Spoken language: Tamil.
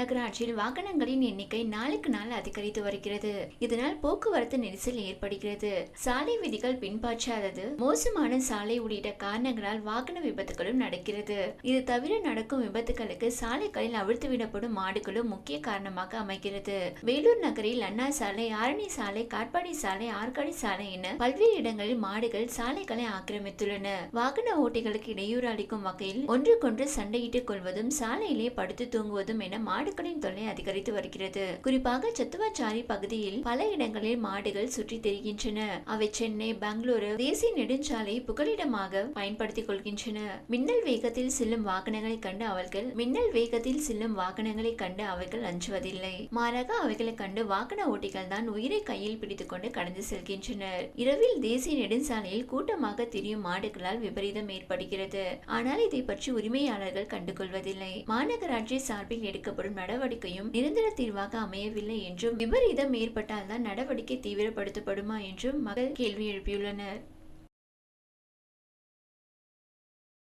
மாநகராட்சியில் வாகனங்களின் எண்ணிக்கை நாளுக்கு நாள் அதிகரித்து வருகிறது. இதனால் போக்குவரத்து நெரிசல் ஏற்படுகிறது. சாலை விதிகள் பின்பற்றாதது மோசமான சாலை உள்ளிட்ட காரணங்களால் வாகன விபத்துகளும் நடக்கிறது. இது தவிர நடக்கும் விபத்துகளுக்கு சாலைகளில் அவிழ்த்து விடப்படும் மாடுகளும் முக்கிய காரணமாக அமைகிறது. வேலூர் நகரில் அண்ணா சாலை ஆரணி சாலை காட்பாடி சாலை ஆற்காடி சாலை என பல்வேறு இடங்களில் மாடுகள் சாலைகளை ஆக்கிரமித்துள்ளன. வாகன ஓட்டிகளுக்கு இடையூறு அளிக்கும் வகையில் ஒன்றுக்கொன்று சண்டையிட்டுக் கொள்வதும் சாலையிலே படுத்து தூங்குவதும் என மாடு மாடுகளின் தொல்லை அதிகரித்து வருகிறது. குறிப்பாக சத்துவாச்சாரி பகுதியில் பல இடங்களில் மாடுகள் சுற்றி தெரிகின்றன. அவை சென்னை பெங்களூரு தேசிய நெடுஞ்சாலை புகலிடமாக பயன்படுத்திக் கொள்கின்றன. மின்னல் வேகத்தில் செல்லும் வாகனங்களை கண்டு அவர்கள் மின்னல் வேகத்தில் செல்லும் வாகனங்களை கண்டு அவர்கள் அஞ்சுவதில்லை. மாறாக அவைகளை கண்டு வாகன ஓட்டிகள் தான் உயிரை கையில் பிடித்துக் கொண்டு கடந்து செல்கின்றனர். இரவில் தேசிய நெடுஞ்சாலையில் கூட்டமாக திரியும் மாடுகளால் விபரீதம் ஏற்படுகிறது. ஆனால் இதை பற்றி உரிமையாளர்கள் கண்டுகொள்வதில்லை. மாநகராட்சி சார்பில் எடுக்கப்படும் நடவடிக்கையும் நிரந்தர தீர்வாக அமையவில்லை என்றும் விபரீதம் ஏற்பட்டால்தான் நடவடிக்கை தீவிரப்படுத்தப்படுமா என்றும் மக்கள் கேள்வி எழுப்பியுள்ளனர்.